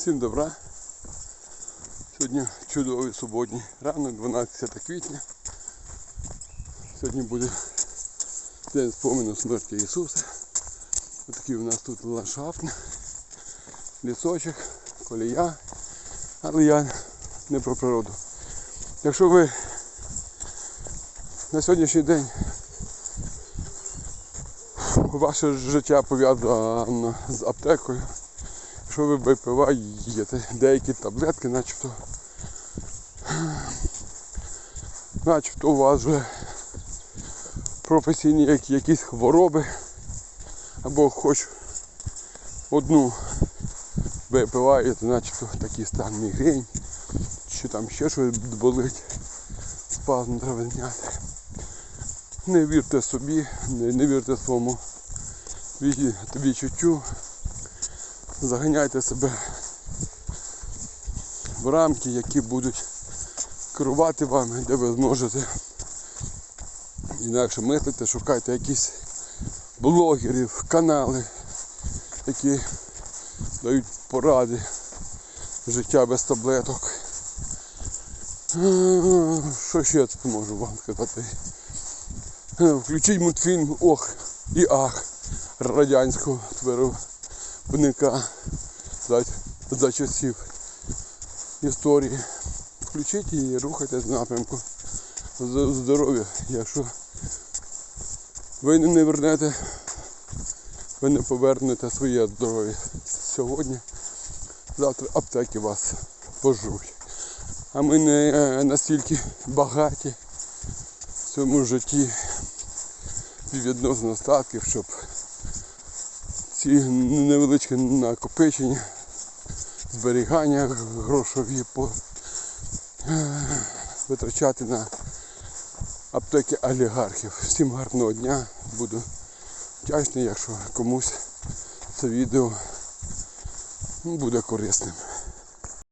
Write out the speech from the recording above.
Всім добра. Сьогодні чудовий суботній ранок, 12 квітня. Сьогодні буде день спомину смерті Ісуса. Ось такий у нас тут ландшафтний лісочок, колія. Але я не про природу. Якщо ви на сьогоднішній день ваше життя пов'язано з аптекою, якщо ви випиваєте деякі таблетки, начебто, начебто у вас вже професійні якісь хвороби, або хоч одну випиваєте, начебто такий стан мігрень, чи там ще щось болить, спазм треба зняти. Не вірте собі, не, не вірте своєму ві- відчуттю, заганяйте себе в рамки, які будуть керувати вами, де ви зможете інакше мислити, шукайте якісь блогерів, канали, які дають поради життя без таблеток. Що ще я тут можу вам сказати? Включіть мультфільм Ох і Ах радянського виробника за, за часів історії. Включіть і рухайтесь в напрямку здоров'я. Якщо ви не вернете, ви не повернете своє здоров'я сьогодні, завтра аптеки вас пожруть. А ми не е, настільки багаті в цьому житті відносно статків, щоб ці невеличкі накопичення, зберігання грошові по, витрачати на аптеки олігархів. Всім гарного дня. Буду вдячний, якщо комусь це відео буде корисним.